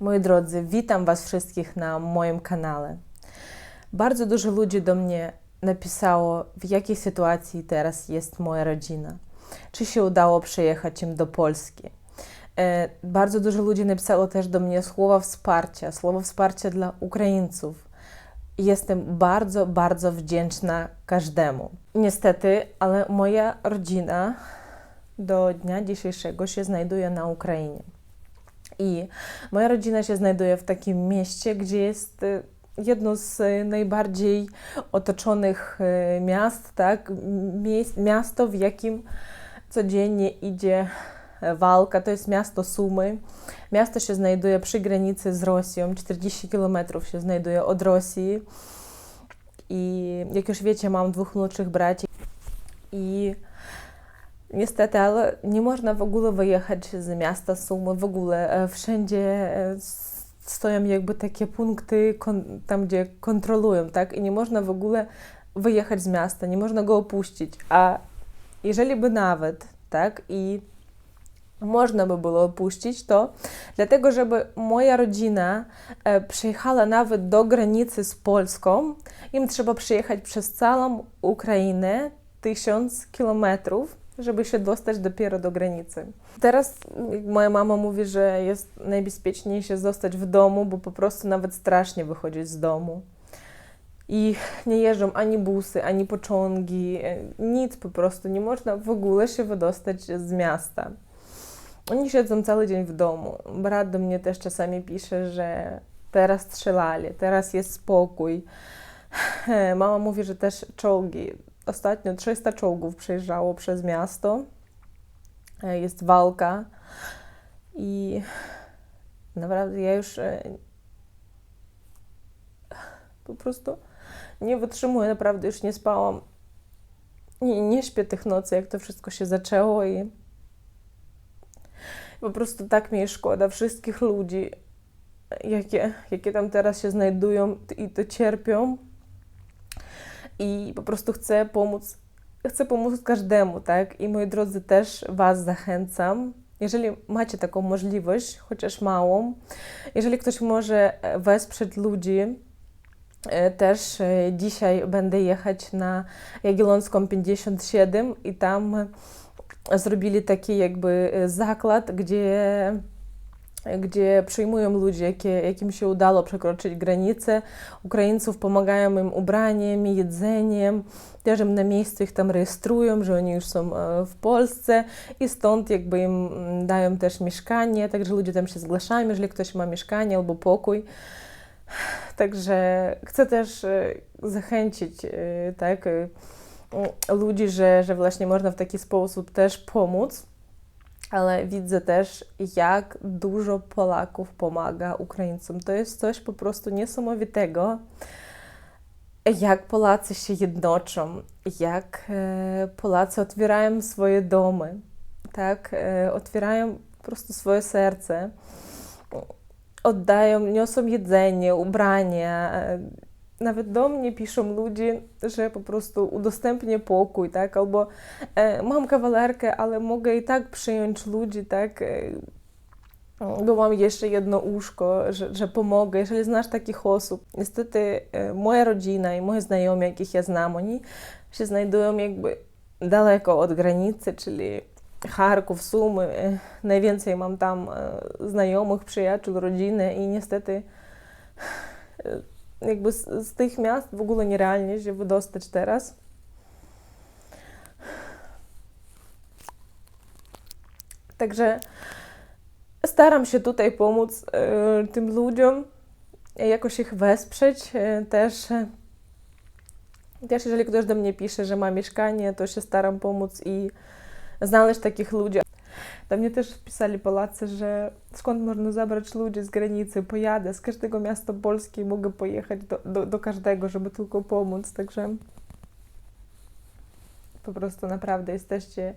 Moi drodzy, witam Was wszystkich na moim kanale. Bardzo dużo ludzi do mnie napisało, w jakiej sytuacji teraz jest moja rodzina. Czy się udało przyjechać im do Polski. E, Bardzo dużo ludzi napisało też do mnie słowa wsparcia, słowa wsparcia dla Ukraińców. Jestem bardzo, bardzo wdzięczna każdemu. Niestety, ale moja rodzina do dnia dzisiejszego się znajduje na Ukrainie. I moja rodzina się znajduje w takim mieście, gdzie jest e, jedno z e, najbardziej otoczonych e, miast, tak? Miasto, w jakim codziennie idzie e, walka, to jest miasto Sumy. Miasto się znajduje przy granicy z Rosją, 40 km się znajduje od Rosji. I jak już wiecie, mam dwóch młodszych braci. I Niestety, ale nie można w ogóle wyjechać z miasta Sumy, w ogóle e, wszędzie e, stoją jakby takie punkty, tam gdzie kontrolują, tak? I nie można w ogóle wyjechać z miasta, nie można go opuścić. A jeżeli by nawet, tak, i można by było opuścić, to dlatego, żeby moja rodzina e, przyjechała nawet do granicy z Polską, im trzeba przyjechać przez całą Ukrainę, tysiąc kilometrów, żeby się dostać dopiero do granicy. Teraz moja mama mówi, że jest najbezpieczniejsze zostać w domu, bo po prostu nawet strasznie wychodzić z domu. I nie jeżdżą ani busy, ani pociągi, e, nic po prostu. Nie można w ogóle się wydostać z miasta. Oni siedzą cały dzień w domu. Brat do mnie też czasami pisze, że teraz strzelali, teraz jest spokój. Mama mówi, że też czołgi. Ostatnio 300 czołgów przejeżdżało przez miasto. E, Jest walka. I naprawdę ja już e, po prostu nie wytrzymuję, naprawdę już nie spałam. Nie, nie śpię tych nocy, jak to wszystko się zaczęło i po prostu tak mi szkoda wszystkich ludzi, jakie, jakie tam teraz się znajdują i to cierpią. I po prostu chcę pomóc, chcę pomóc każdemu, tak? I moi drodzy, też Was zachęcam. Jeżeli macie taką możliwość, chociaż małą, jeżeli ktoś może e, wesprzeć ludzi, e, też e, dzisiaj będę jechać na Jagiellonską 57 i tam zrobili taki jakby zakład, gdzie, gdzie przyjmują ludzi, jakie, jakim się udało przekroczyć granicę. Ukraińców pomagają im ubraniem, jedzeniem, też im na miejscu ich tam rejestrują, że oni już są e, w Polsce i stąd jakby im mm, dają też mieszkanie, także ludzie tam się zgłaszają, jeżeli ktoś ma mieszkanie albo pokój. Także chcę też e, zachęcić e, tak, ludzi, że, że właśnie można w taki sposób też pomóc, ale widzę też, jak dużo Polaków pomaga Ukraińcom. To jest coś po prostu niesamowitego, jak Polacy się jednoczą, jak e, Polacy otwierają swoje domy, tak, e, otwierają po prostu swoje serce, oddają, niosą jedzenie, ubrania. Nawet do mnie piszą ludzie, że po prostu udostępnię pokój, tak? Albo e, mam kawalerkę, ale mogę i tak przyjąć ludzi, tak? E, bo mam jeszcze jedno łóżko, że, że pomogę, jeżeli znasz takich osób. Niestety e, moja rodzina i moi znajomi, jakich ja znam, oni się znajdują jakby daleko od granicy, czyli Charków, Sumy. E, Najwięcej mam tam e, znajomych, przyjaciół, rodziny i niestety e, jakby z, z tych miast w ogóle nierealnie się wydostać teraz. Także staram się tutaj pomóc e, tym ludziom, jakoś ich wesprzeć. E, też, e, też jeżeli ktoś do mnie pisze, że ma mieszkanie, to się staram pomóc i znaleźć takich ludzi. Do mnie też pisali Polacy, że skąd można zabrać ludzi z granicy, pojadę z każdego miasta Polski, mogę pojechać do, do, do każdego, żeby tylko pomóc, także po prostu naprawdę jesteście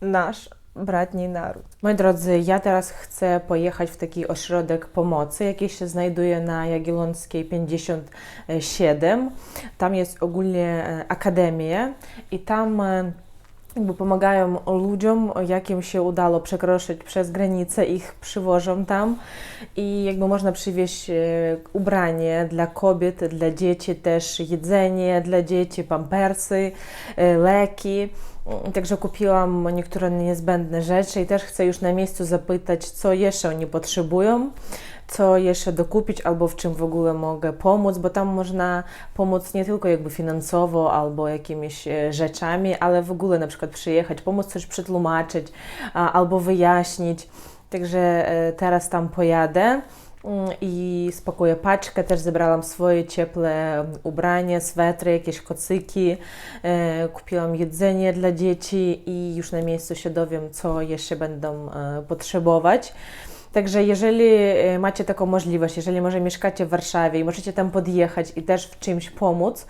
nasz bratni naród. Moi drodzy, ja teraz chcę pojechać w taki ośrodek pomocy, jaki się znajduje na Jagiellonskiej 57. Tam jest ogólnie e, akademia i tam e, jakby pomagają ludziom, jakim się udało przekroczyć przez granicę, ich przywożą tam i jakby można przywieźć e, ubranie dla kobiet, dla dzieci też jedzenie dla dzieci, pampersy, e, leki. Także kupiłam niektóre niezbędne rzeczy i też chcę już na miejscu zapytać, co jeszcze oni potrzebują co jeszcze dokupić albo w czym w ogóle mogę pomóc, bo tam można pomóc nie tylko jakby finansowo albo jakimiś e, rzeczami, ale w ogóle na przykład przyjechać, pomóc coś przetłumaczyć albo wyjaśnić. Także e, teraz tam pojadę i spakuję paczkę. Też zebrałam swoje ciepłe ubrania, swetry, jakieś kocyki. E, kupiłam jedzenie dla dzieci i już na miejscu się dowiem, co jeszcze będą e, potrzebować. Także jeżeli e, macie taką możliwość, jeżeli może mieszkacie w Warszawie i możecie tam podjechać i też w czymś pomóc,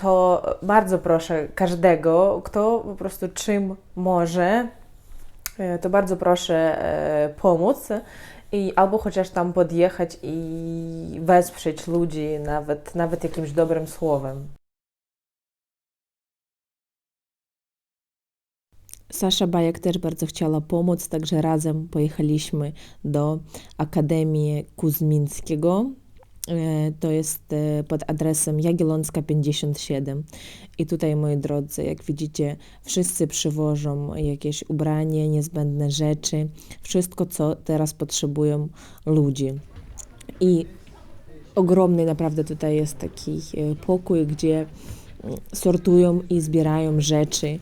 to bardzo proszę każdego, kto po prostu czym może, to bardzo proszę pomóc i albo chociaż tam podjechać i wesprzeć ludzi nawet, nawet jakimś dobrym słowem. Sasza Bajek też bardzo chciała pomóc, także razem pojechaliśmy do Akademii Kuzmińskiego. E, to jest e, pod adresem Jagiellonska 57. I tutaj, moi drodzy, jak widzicie, wszyscy przywożą jakieś ubranie, niezbędne rzeczy, wszystko, co teraz potrzebują ludzie. I ogromny naprawdę tutaj jest taki e, pokój, gdzie mm, sortują i zbierają rzeczy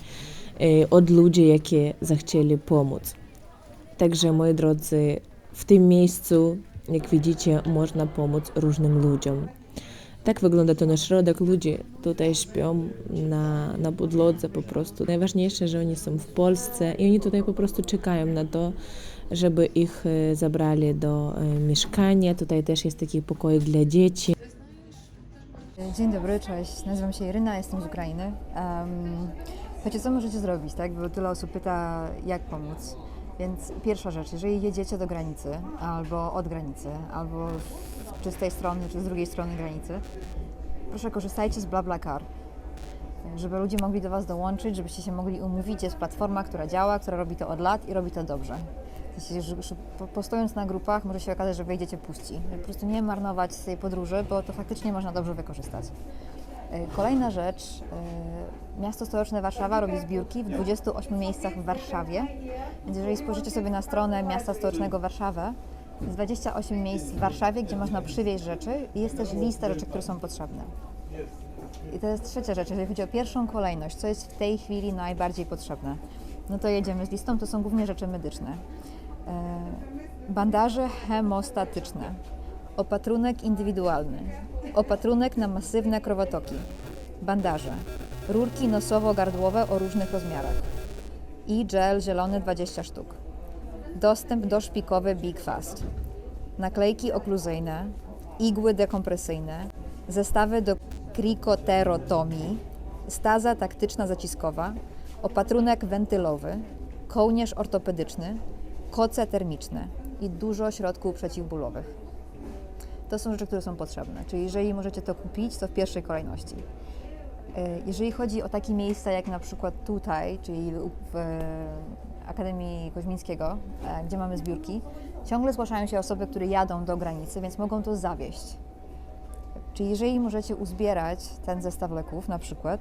od ludzi, jakie zechcieli pomóc. Także, moi drodzy, w tym miejscu, jak widzicie, można pomóc różnym ludziom. Tak wygląda to nasz środek. Ludzie tutaj śpią na, na podlodze po prostu. Najważniejsze, że oni są w Polsce i oni tutaj po prostu czekają na to, żeby ich y, zabrali do y, mieszkania. Tutaj też jest taki pokój dla dzieci. Dzień dobry, cześć. Nazywam się Iryna, jestem z Ukrainy. Um, co możecie zrobić, tak? Bo tyle osób pyta, jak pomóc. Więc pierwsza rzecz, jeżeli jedziecie do granicy, albo od granicy, albo z tej strony, czy z drugiej strony granicy, proszę korzystajcie z BlaBlaCar, żeby ludzie mogli do Was dołączyć, żebyście się mogli umówić. Jest platforma, która działa, która robi to od lat i robi to dobrze. Postojąc na grupach, może się okazać, że wejdziecie puści. Po prostu nie marnować tej podróży, bo to faktycznie można dobrze wykorzystać. E, kolejna rzecz. E, miasto stołeczne Warszawa robi zbiórki w 28 miejscach w Warszawie. Więc jeżeli spojrzycie sobie na stronę Miasta Stołecznego Warszawy, jest 28 miejsc w Warszawie, gdzie można przywieźć rzeczy i jest też lista rzeczy, które są potrzebne. I to jest trzecia rzecz, jeżeli chodzi o pierwszą kolejność, co jest w tej chwili najbardziej potrzebne. No to jedziemy z listą, to są głównie rzeczy medyczne. E, bandaże hemostatyczne, opatrunek indywidualny, opatrunek na masywne krwotoki, bandaże, rurki nosowo-gardłowe o różnych rozmiarach. I gel zielony 20 sztuk. Dostęp do szpikowy Big Fast. Naklejki okluzyjne, igły dekompresyjne, zestawy do krikoterotomii, staza taktyczna zaciskowa, opatrunek wentylowy, kołnierz ortopedyczny, koce termiczne. I dużo środków przeciwbólowych to są rzeczy, które są potrzebne. Czyli jeżeli możecie to kupić, to w pierwszej kolejności. E, jeżeli chodzi o takie miejsca jak na przykład tutaj, czyli w Akademii Koźmińskiego, e, gdzie mamy zbiórki, ciągle zgłaszają się osoby, które jadą do granicy, więc mogą to zawieść. Czyli jeżeli możecie uzbierać ten zestaw leków na przykład,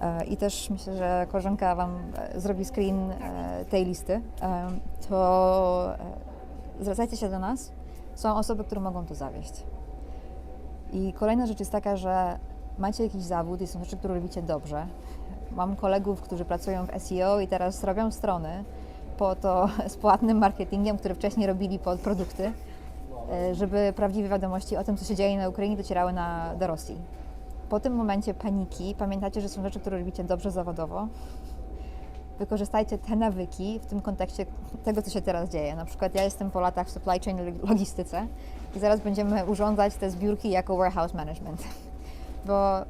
e, i też myślę, że koleżanka Wam zrobi screen tej listy, to zwracajcie się do nas są osoby, które mogą to zawieść. I kolejna rzecz jest taka, że macie jakiś zawód i są rzeczy, które robicie dobrze. Mam kolegów, którzy pracują w SEO i teraz robią strony po to z płatnym marketingiem, które wcześniej robili pod produkty, e, żeby prawdziwe wiadomości o tym, co się dzieje na Ukrainie, docierały na, do Rosji. Po tym momencie paniki pamiętacie, że są rzeczy, które robicie dobrze zawodowo wykorzystajcie te nawyki w tym kontekście tego, co się teraz dzieje. Na przykład ja jestem po latach w supply chain logistyce i zaraz będziemy urządzać te zbiórki jako warehouse management. Bo y,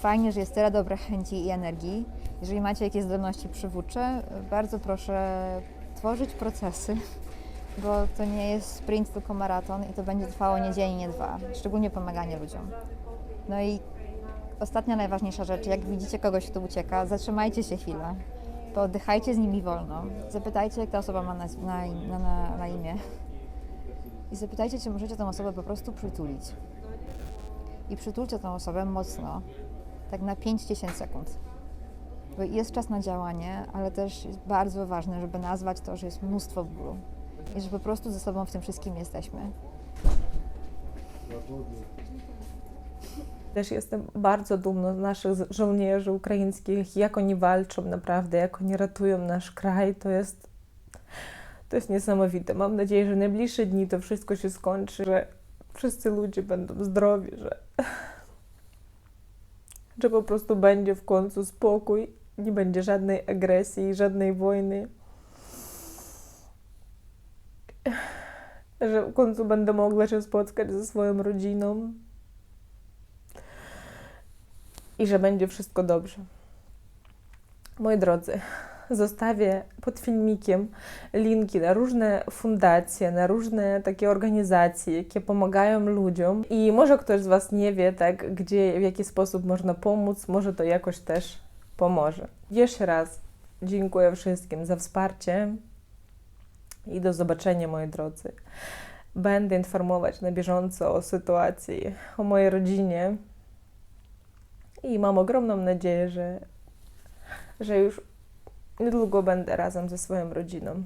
fajnie, że jest tyle dobrych chęci i energii. Jeżeli macie jakieś zdolności przywódcze, bardzo proszę tworzyć procesy, bo to nie jest sprint, tylko maraton i to będzie trwało nie dzień, nie dwa. Szczególnie pomaganie ludziom. No i ostatnia najważniejsza rzecz, jak widzicie kogoś, kto ucieka, zatrzymajcie się chwilę, pooddychajcie z nimi wolno, zapytajcie, jak ta osoba ma na, na, na, na, imię i zapytajcie, czy możecie tę osobę po prostu przytulić. I przytulcie tę osobę mocno, tak na 5-10 sekund. Bo jest czas na działanie, ale też jest bardzo ważne, żeby nazwać to, że jest mnóstwo bólu i że po prostu ze sobą w tym wszystkim jesteśmy. Też jestem bardzo dumna z naszych żołnierzy ukraińskich, jak oni walczą naprawdę, jak oni ratują nasz kraj. To jest, to jest niesamowite. Mam nadzieję, że najbliższe dni to wszystko się skończy, że wszyscy ludzie będą zdrowi, że, że po prostu będzie w końcu spokój, nie będzie żadnej agresji, żadnej wojny. Że w końcu będę mogła się spotkać ze swoją rodziną i że będzie wszystko dobrze. Moi drodzy, zostawię pod filmikiem linki na różne fundacje, na różne takie organizacje, jakie pomagają ludziom. I może ktoś z Was nie wie, tak, gdzie, w jaki sposób można pomóc, może to jakoś też pomoże. Jeszcze raz dziękuję wszystkim za wsparcie i do zobaczenia, moi drodzy. Będę informować na bieżąco o sytuacji, o mojej rodzinie. I mam ogromną nadzieję, że, że już niedługo będę razem ze swoją rodziną.